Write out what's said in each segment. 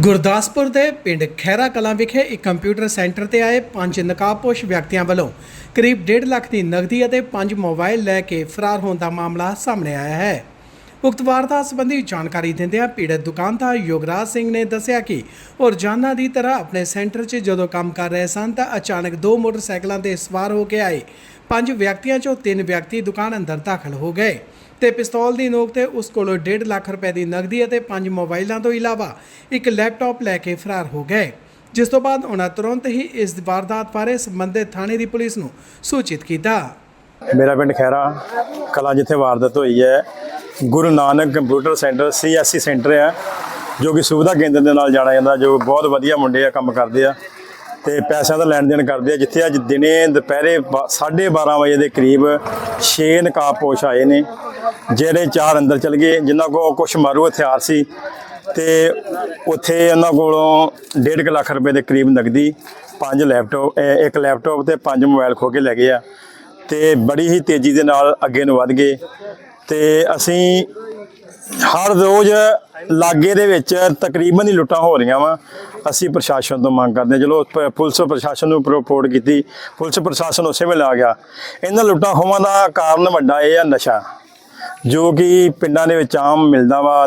ਗੁਰਦਾਸਪੁਰ ਦੇ ਪਿੰਡ ਖੈਰਾ ਕਲਾਂ ਵਿਖੇ ਇੱਕ ਕੰਪਿਊਟਰ ਸੈਂਟਰ ਤੇ ਆਏ ਪੰਜ ਨਕਾਬਪੋਸ਼ ਵਿਅਕਤੀਆਂ ਵੱਲੋਂ ਕਰੀਬ 1.5 ਲੱਖ ਦੀ ਨਕਦੀ ਅਤੇ ਪੰਜ ਮੋਬਾਈਲ ਲੈ ਕੇ ਫਰਾਰ ਹੋਣ ਦਾ ਮਾਮਲਾ ਸਾਹਮਣੇ ਆਇਆ ਹੈ। ਉਕਤ ਵਾਰਦਾਤ ਸੰਬੰਧੀ ਜਾਣਕਾਰੀ ਦਿੰਦਿਆਂ ਪੀੜਤ ਦੁਕਾਨਦਾਰ ਯੋਗਰਾਜ ਸਿੰਘ ਨੇ ਦੱਸਿਆ ਕਿ ਉਹ ਰੋਜ਼ਾਨਾ ਦੀ ਤਰ੍ਹਾਂ ਆਪਣੇ ਸੈਂਟਰ 'ਚ ਜਦੋਂ ਕੰਮ ਕਰ ਰਹੇ ਸਨ ਤਾਂ ਅਚਾਨਕ ਦੋ ਮੋਟਰਸਾਈਕਲਾਂ ਤੇ ਸਵਾਰ ਹੋ ਕੇ ਆਏ। ਪੰਜ ਵਿਅਕਤੀਆਂ 'ਚੋਂ ਤਿੰਨ ਵਿਅਕਤੀ ਦੁਕਾਨ ਅੰਦਰ ਦਾਖਲ ਹੋ ਗਏ ਤੇ ਪਿਸਤੌਲ ਦੀ ਨੋਕ ਤੇ ਉਸ ਕੋਲੋਂ 1.5 ਲੱਖ ਰੁਪਏ ਦੀ ਨਕਦੀ ਅਤੇ ਪੰਜ ਮੋਬਾਈਲਾਂ ਤੋਂ ਇਲਾਵਾ ਇੱਕ ਲੈਪਟਾਪ ਲੈ ਕੇ ਫਰਾਰ ਹੋ ਗਏ, ਜਿਸ ਤੋਂ ਬਾਅਦ ਉਹਨਾਂ ਤੁਰੰਤ ਹੀ ਇਸ ਵਾਰਦਾਤ ਬਾਰੇ ਸੰਬੰਧਿਤ ਥਾਣੇ ਦੀ ਪੁਲਿਸ ਨੂੰ ਸੂਚਿਤ ਕੀਤਾ। ਮੇਰਾ ਪਿੰਡ ਖੈਰਾ ਕਲਾ ਜਿੱਥੇ ਵਾਰਦਾਤ ਹੋਈ ਹੈ Guru Nanak computer centre CSC centre ਆ, ਜੋ ਕਿ ਸੁਵਿਧਾ ਕੇਂਦਰ ਦੇ ਨਾਲ ਜਾਣਿਆ ਜਾਂਦਾ, ਜੋ ਬਹੁਤ ਵਧੀਆ ਮੁੰਡੇ ਆ, ਕੰਮ ਕਰਦੇ ਆ ਤੇ ਪੈਸਿਆਂ ਦਾ ਲੈਣ ਦੇਣ ਕਰਦੇ ਆ। ਜਿੱਥੇ ਅੱਜ ਦਿਨੇ ਦੁਪਹਿਰੇ 12:30 ਵਜੇ ਦੇ ਕਰੀਬ 6 ਨਕਾਬਪੋਸ਼ ਆਏ ਨੇ, ਜਿਹੜੇ ਚਾਰ ਅੰਦਰ ਚਲ ਗਏ, ਜਿਨ੍ਹਾਂ ਕੋਲ ਕੁਝ ਮਾਰੂ ਹਥਿਆਰ ਸੀ ਤੇ ਉੱਥੇ ਉਹਨਾਂ ਕੋਲੋਂ 1.5 ਲੱਖ ਰੁਪਏ ਦੇ ਕਰੀਬ ਨਗਦੀ ਪੰਜ ਲੈਪਟਾਪ ਇੱਕ ਲੈਪਟਾਪ ਤੇ ਪੰਜ ਮੋਬਾਈਲ ਖੋ ਕੇ ਲੈ ਗਏ ਆ ਤੇ ਬੜੀ ਹੀ ਤੇਜ਼ੀ ਦੇ ਨਾਲ ਅੱਗੇ ਨੂੰ ਵਧ ਗਏ। ਤੇ ਅਸੀਂ ਹਰ ਰੋਜ਼ ਲਾਗੇ ਦੇ ਵਿੱਚ ਤਕਰੀਬਨ ਹੀ ਲੁੱਟਾਂ ਹੋ ਰਹੀਆਂ ਵਾ। ਅਸੀਂ ਪ੍ਰਸ਼ਾਸਨ ਤੋਂ ਮੰਗ ਕਰਦੇ ਹਾਂ। ਚਲੋ, ਪ- ਪੁਲਿਸ ਪ੍ਰਸ਼ਾਸਨ ਨੂੰ ਰਿਪੋਰਟ ਕੀਤੀ। ਪੁਲਿਸ ਪ੍ਰਸ਼ਾਸਨ ਉਸੇ ਵੇਲੇ ਆ ਗਿਆ। ਇਹਨਾਂ ਲੁੱਟਾਂ ਹੋਵਾਂ ਦਾ ਕਾਰਨ ਵੱਡਾ ਇਹ ਆ ਨਸ਼ਾ। ਜੋ ਕਿ ਪਿੰਡਾਂ ਦੇ ਵਿੱਚ ਆਮ ਮਿਲਦਾ ਵਾ,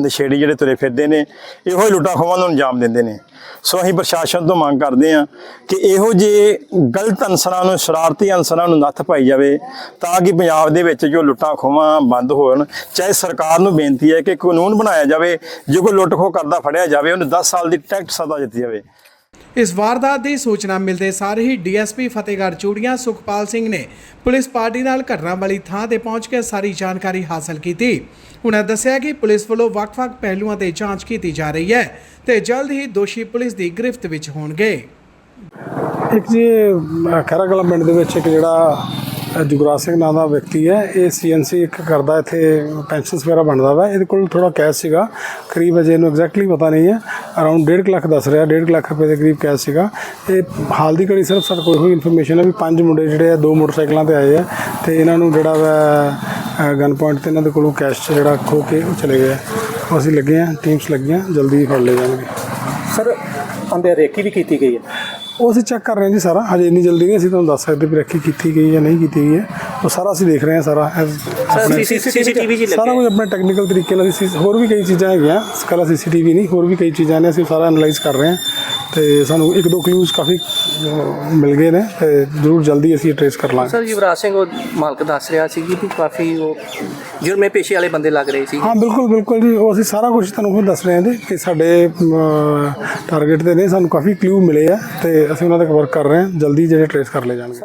ਨਸ਼ੇੜੀ ਜਿਹੜੇ ਤੁਰੇ ਫਿਰਦੇ ਨੇ, ਇਹੋ ਹੀ ਲੁੱਟਾਂ ਖੋਹਾਂ ਨੂੰ ਅੰਜਾਮ ਦਿੰਦੇ ਨੇ। ਸੋ ਅਸੀਂ ਪ੍ਰਸ਼ਾਸਨ ਤੋਂ ਮੰਗ ਕਰਦੇ ਹਾਂ ਕਿ ਇਹੋ ਜਿਹੇ ਗਲਤ ਅਨਸਰਾਂ ਨੂੰ, ਸ਼ਰਾਰਤੀ ਅਨਸਰਾਂ ਨੂੰ ਨੱਥ ਪਾਈ ਜਾਵੇ ਤਾਂ ਕਿ ਪੰਜਾਬ ਦੇ ਵਿੱਚ ਜੋ ਲੁੱਟਾਂ ਖੋਹਾਂ ਬੰਦ ਹੋਣ, ਚਾਹੇ ਸਰਕਾਰ ਨੂੰ ਬੇਨਤੀ ਹੈ ਕਿ ਕਾਨੂੰਨ ਬਣਾਇਆ ਜਾਵੇ, ਜੇ ਕੋਈ ਲੁੱਟ ਖੋਹ ਕਰਦਾ ਫੜਿਆ ਜਾਵੇ, ਉਹਨੂੰ 10 ਸਾਲ ਦੀ ਟੈਕਟ ਸਜ਼ਾ ਦਿੱਤੀ ਜਾਵੇ। ਇਸ ਵਾਰਦਾਤ ਦੀ ਸੂਚਨਾ ਮਿਲਦੇ ਸਾਰ ਹੀ ਡੀਐਸਪੀ ਫਤਿਹਗੜ੍ਹ ਚੂੜੀਆਂ ਸੁਖਪਾਲ ਸਿੰਘ ਨੇ ਪੁਲਿਸ ਪਾਰਟੀ ਨਾਲ ਘਟਨਾ ਵਾਲੀ ਥਾਂ ਤੇ ਪਹੁੰਚ ਕੇ ਸਾਰੀ ਜਾਣਕਾਰੀ ਹਾਸਲ ਕੀਤੀ। ਉਹਨਾਂ ਦੱਸਿਆ ਕਿ ਪੁਲਿਸ ਵੱਲੋਂ ਵੱਖ-ਵੱਖ ਪਹਿਲੂਆਂ ਤੇ ਜਾਂਚ ਕੀਤੀ ਜਾ ਰਹੀ ਹੈ ਤੇ ਜਲਦ ਹੀ ਦੋਸ਼ੀ ਪੁਲਿਸ ਦੀ ਗ੍ਰਿਫਤ ਵਿੱਚ ਹੋਣਗੇ। ਇੱਕ ਜੀ ਅਹ, ਕਲਾਂ ਪਿੰਡ ਦੇ ਵਿੱਚ ਇੱਕ ਜਿਹੜਾ ਜੁਗਰਾਜ ਸਿੰਘ ਨਾਂ ਦਾ ਵਿਅਕਤੀ ਹੈ। ਇਹ ਸੀਐਨਸੀ ਇੱਕ ਕਰਦਾ, ਇੱਥੇ ਪੈਨਸ਼ਨਸ ਵਗੈਰਾ ਬਣਦਾ ਵਾ। ਇਹਦੇ ਕੋਲ ਥੋੜਾ ਕੈਸ਼ ਸੀਗਾ। ਕਰੀਬ ਅਜੇ ਇਹਨੂੰ ਐਗਜ਼ੈਕਟਲੀ ਪਤਾ ਨਹੀਂ ਹੈ। ਅਰਾਊਂਡ 1.5 ਲੱਖ ਦੱਸ ਰਿਹਾ 1.5 ਲੱਖ ਰੁਪਏ ਦੇ ਕਰੀਬ ਕੈਸ਼ ਸੀਗਾ। ਇਹ ਹਾਲ ਦੀ ਘੜੀ ਸਿਰਫ ਸਾਡੇ ਕੋਲ ਇਹੋ ਇਨਫੋਰਮੇਸ਼ਨ ਹੈ ਵੀ ਪੰਜ ਮੁੰਡੇ ਜਿਹੜੇ ਆ, ਦੋ ਮੋਟਰਸਾਈਕਲਾਂ ਤੇ ਆਏ ਆ ਤੇ ਇਹਨਾਂ ਨੂੰ ਜਿਹੜਾ ਵਾ ਗਨ ਪੁਆਇੰਟ ਤੇ ਇਹਨਾਂ ਦੇ ਕੋਲੋਂ ਕੈਸ਼ ਜਿਹੜਾ ਖੋ ਕੇ ਉਹ ਚਲੇ ਗਏ ਉਹ ਅਸੀਂ ਲੱਗੇ ਆ ਟੀਮਸ ਲੱਗੀਆਂ, ਜਲਦੀ ਫੜ ਲਏ ਜਾਣਗੇ। ਸਰ ਅੰਦਰ ਰੇਕੀ ਵੀ ਕੀਤੀ ਗਈ ਹੈ। ਉਹ ਅਸੀਂ ਚੈੱਕ ਕਰ ਰਹੇ ਹਾਂ ਜੀ ਸਾਰਾ। ਹਜੇ ਇੰਨੀ ਜਲਦੀ ਨਹੀਂ ਅਸੀਂ ਤੁਹਾਨੂੰ ਦੱਸ ਸਕਦੇ ਵੀ ਰੱਖੀ ਕੀਤੀ ਗਈ ਜਾਂ ਨਹੀਂ ਕੀਤੀ ਗਈ ਹੈ। ਉਹ ਸਾਰਾ ਅਸੀਂ ਦੇਖ ਰਹੇ ਹਾਂ ਸਾਰਾ। ਸੀਸੀਟੀਵੀ ਜੀ ਸਾਰਾ ਕੁਝ ਆਪਣੇ ਟੈਕਨੀਕਲ ਤਰੀਕੇ ਨਾਲ ਅਸੀਂ ਹੋਰ ਵੀ ਕਈ ਚੀਜ਼ਾਂ ਹੈਗੀਆਂ। ਕੱਲ੍ਹ ਸੀਸੀਟੀਵੀ ਨਹੀਂ ਹੋਰ ਵੀ ਕਈ ਚੀਜ਼ਾਂ ਨੇ ਅਸੀਂ ਸਾਰਾ ਐਨਾਲਾਈਜ਼ ਕਰ ਰਹੇ ਹਾਂ। ਤੇ ਸਾਨੂੰ ਇੱਕ ਦੋ ਕਲੂਜ਼ ਕਾਫੀ ਅਹ, ਮਿਲ ਗਏ ਨੇ ਤੇ ਜ਼ਰੂਰ ਜਲਦੀ ਅਸੀਂ ਟ੍ਰੇਸ ਕਰ ਲਾਂਗੇ। ਸਰ ਯੁਵਰਾਜ ਸਿੰਘ ਉਹ ਮਾਲਕ ਦੱਸ ਰਿਹਾ ਸੀ ਕਿ ਕਾਫੀ ਉਹ ਜੁਰਮੇ ਪੇਸ਼ੇ ਵਾਲੇ ਬੰਦੇ ਲੱਗ ਰਹੇ ਸੀ। ਹਾਂ ਬਿਲਕੁਲ ਬਿਲਕੁਲ ਜੀ। ਉਹ ਅਸੀਂ ਸਾਰਾ ਕੁਝ ਤੁਹਾਨੂੰ ਹੁਣ ਦੱਸ ਰਹੇ ਹਾਂ ਜੀ ਕਿ ਸਾਡੇ ਟਾਰਗੇਟ ਤੇ ਨੇ। ਸਾਨੂੰ ਕਾਫੀ ਕਲੂ ਮਿਲੇ ਆ ਤੇ ਅਸੀਂ ਉਹਨਾਂ ਦਾ ਵਰਕ ਕਰ ਰਹੇ ਹਾਂ। ਜਲਦੀ ਜਿਹੜੇ ਟ੍ਰੇਸ ਕਰ ਲਏ ਜਾਣਗੇ।